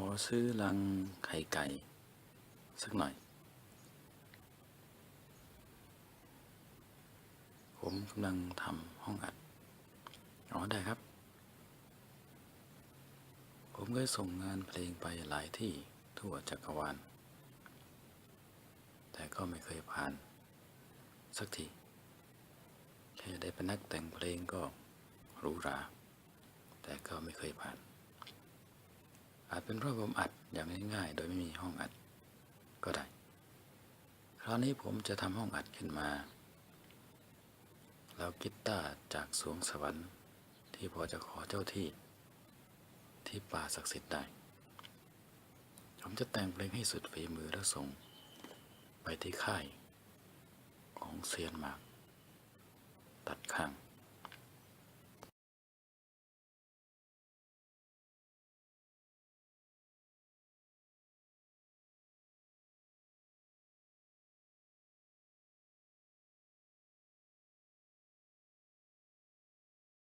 อซื้อลังไข่ไก่ สักหน่อย ผมกำลังทำห้องอัด อ๋อ ได้ครับ ผมเคยส่งงานเพลงไปหลายที่ทั่วจักรวาล แต่ก็ไม่เคยผ่าน สักที แค่ได้เป็นนักแต่งเพลงก็หรูหรา แต่ก็ไม่เคยผ่าน อาจเป็นเพราะผมอัดอย่างง่ายๆ โดยไม่มีห้องอัดก็ได้ คราวนี้ผมจะทำห้องอัดขึ้นมาแล้วกีตาร์จากสวงสวรรค์ ที่พอจะขอเจ้าที่ ที่ป่าศักดิ์สิทธิ์ได้ ผมจะแต่งเพลงให้สุดฝีมือแล้วส่ง ไปที่ค่าย ของเซียนหมาก ตัดข้าง